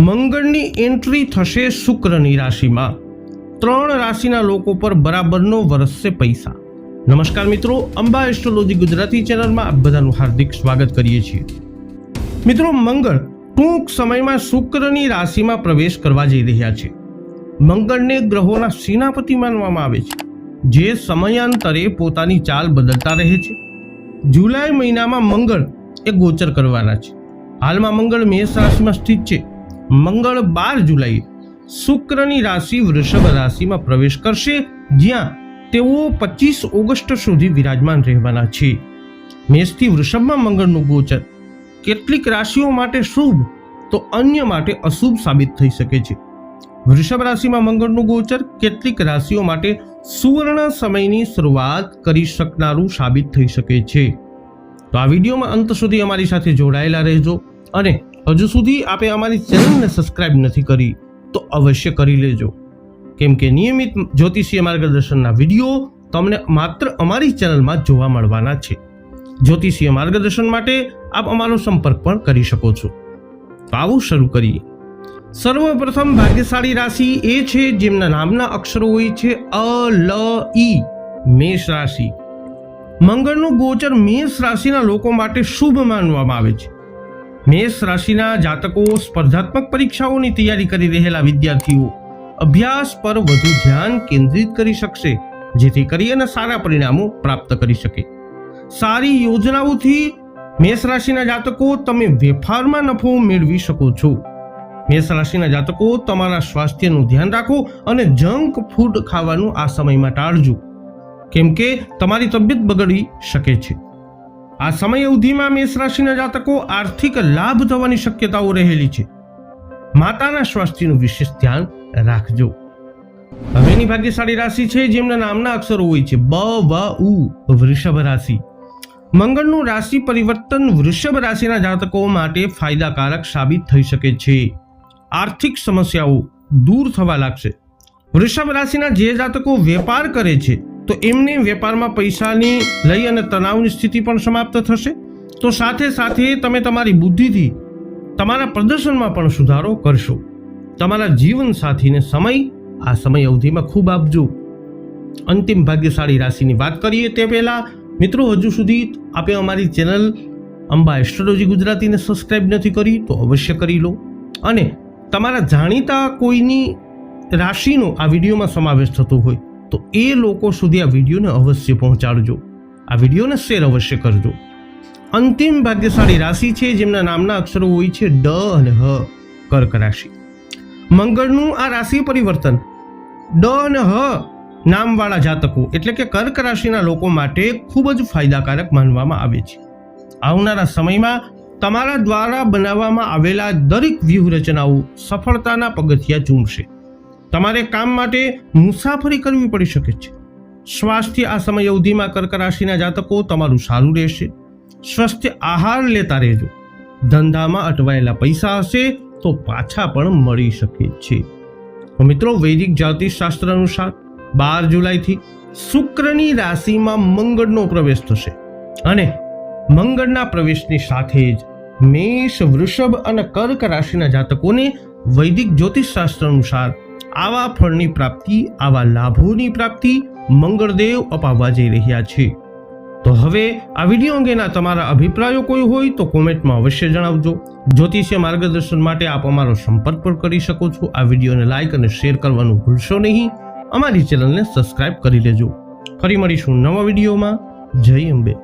મંગળની entry થશે શુક્રની રાશિમાં. ત્રણ રાશિના લોકો પર બરાબરનો વરસશે પૈસા. નમસ્કાર મિત્રો, અંબા એસ્ટ્રોલોજી ગુજરાતી ચેનલમાં આપ બધાનું હાર્દિક સ્વાગત કરીએ છીએ. મિત્રો, મંગળ ટૂંક સમયમાં શુક્રની રાશિમાં પ્રવેશ કરવા જઈ રહ્યા છે. મંગળને ગ્રહોના સેનાપતિ માનવામાં આવે છે, જે સમયાંતરે પોતાની ચાલ બદલતા રહે છે. જુલાઈ મહિનામાં મંગળ એ ગોચર કરવાના છે. હાલમાં મંગળ મેષ રાશિમાં સ્થિત છે. મંગળ બાર જુલાઈ શુક્રની રાશિ વૃષભ રાશિમાં પ્રવેશ કરશે, જ્યાં તેઓ પચીસ ઓગસ્ટ સુધી વિરાજમાન રહેવાના છે. મેષથી વૃષભમાં મંગળનું ગોચર. કેટલીક રાશિઓ માટે શુભ, તો અન્ય માટે અશુભ સાબિત થઈ શકે છે. વૃષભ રાશિમાં મંગળનું ગોચર, કેટલીક રાશિઓ માટે સુવર્ણ સમયની શરૂઆત કરી શકનારું સાબિત થઈ શકે છે. તો આ વિડીયોમાં અંત સુધી અમારી સાથે જોડાયેલા રહેજો અને હજુ સુધી આપે અમારી ચેનલને સબસ્ક્રાઇબ નથી કરી, તો અવશ્ય કરી લેજો. કેમ કે નિયમિત જ્યોતિષીય માર્ગદર્શનના વીડિયો તમને માત્ર અમારી ચેનલમાં જોવા મળવાના છે. જ્યોતિષીય માર્ગદર્શન માટે આપ અમારો સંપર્ક પણ કરી શકો છો. તો આવું શરૂ કરીએ. સર્વપ્રથમ ભાગ્યશાળી રાશિ એ છે જેમના નામના અક્ષરો હોય છે અ, લ, ઈ, મેષ રાશિ. મંગળનું ગોચર મેષ રાશિના લોકો માટે શુભ માનવામાં આવે છે. મેષ રાશિના જાતકો સ્પર્ધાત્મક પરીક્ષાઓની તૈયારી કરી રહેલા વિદ્યાર્થીઓ અભ્યાસ પર વધુ ધ્યાન કેન્દ્રિત કરી શકશે, જેથી કરી અને સારા પરિણામો પ્રાપ્ત કરી શકે. સારી યોજનાઓથી મેષ રાશિના જાતકો તમે વેપારમાં નફો મેળવી શકો છો. મેષ રાશિના જાતકો તમારા સ્વાસ્થ્યનું ધ્યાન રાખો અને જંક ફૂડ ખાવાનું આ સમયમાં ટાળજો. કેમ કે તમારી તબિયત બગડી શકે છે. આ સમય અવધિમાં મેષ રાશિના જાતકો આર્થિક લાભ થવાની શક્યતાઓ રહેલી છે. માતાના સ્વાસ્થ્યનું વિશેષ ધ્યાન રાખજો. હવેની ભાગ્યશાળી રાશિ છે જેમના નામના અક્ષરો હોય છે. બ, વ, ઉ, વૃષભ રાશિ. મંગળનું રાશિ પરિવર્તન વૃષભ રાશિના જાતકો માટે ફાયદાકારક સાબિત થઈ શકે છે. આર્થિક સમસ્યાઓ દૂર થવા લાગશે. વૃષભ રાશિના જે જાતકો વેપાર કરે છે તો એમને વેપારમાં પૈસાની લઈ અને તણાવની સ્થિતિ પણ સમાપ્ત થશે? તો સાથે સાથે તમે તમારી બુદ્ધિથી તમારા પ્રદર્શનમાં પણ સુધારો કરશો. તમારા જીવન સાથીને સમય, આ સમય અવધિમાં ખૂબ આપજો. અંતિમ ભાગ્યશાળી રાશિની વાત કરીએ તે પહેલા, મિત્રો, હજુ સુધી આપે અમારી ચેનલ અંબા એસ્ટ્રોલોજી ગુજરાતીને સબસ્ક્રાઇબ નથી કરી, તો અવશ્ય કરી લો. અને તમારા જાણીતા કોઈની રાશિનો આ વિડીયોમાં સમાવેશ થતો હોય તો એ લોકો સુધી આ વિડીયોને અવશ્ય પહોંચાડજો. આ વિડીયોને શેર અવશ્ય કરજો. અંતિમ ભાગ્યશાળી રાશિ છે, જેમના નામના અક્ષરો હોય છે, ડ અને હ, કર્ક રાશિ. મંગળનું આ રાશિ પરિવર્તન. ડ અને હ નામવાળા જાતકો, એટલે કે કર્ક રાશિના લોકો માટે ખૂબ જ ફાયદાકારક માનવામાં આવે છે. આવનારા સમયમાં તમારા દ્વારા બનાવવામાં આવેલા દરેક વ્યૂહરચનાઓ સફળતાના પગથિયા ચૂમશે. તમારે કામ માટે મુસાફરી કરવી પડી શકે છે. સ્વાસ્થ્ય આ સમય અવધિમાં કર્ક રાશિના જાતકો તમારું સારું રહેશે. સ્વસ્થ આહાર લેતા રહેજો. ધંધામાં અટવાયેલા પૈસા હશે તો પાછા પણ મળી શકે છે. મિત્રો, વૈદિક જ્યોતિષ શાસ્ત્ર અનુસાર બાર જુલાઈથી શુક્રની રાશિમાં મંગળનો પ્રવેશ થશે અને મંગળના પ્રવેશની સાથે જ મેષ, વૃષભ અને કર્ક રાશિના જાતકોને વૈદિક જ્યોતિષ શાસ્ત્ર અનુસાર આવા ફળની પ્રાપ્તિ, આવા લાભોની પ્રાપ્તિ મંગળદેવ અપાવવા જઈ રહ્યા છે. તો હવે આ વીડિયો અંગેના તમારા અભિપ્રાયો કોઈ હોય તો કોમેન્ટમાં અવશ્ય જણાવજો. જ્યોતિષીય માર્ગદર્શન માટે આપ અમારો સંપર્ક પણ કરી શકો છો. આ વિડીયોને લાઇક અને શેર કરવાનું ભૂલશો નહીં. અમારી ચેનલને સબસ્ક્રાઇબ કરી લેજો. ફરી મળીશું નવા વિડીયોમાં. જય અંબે.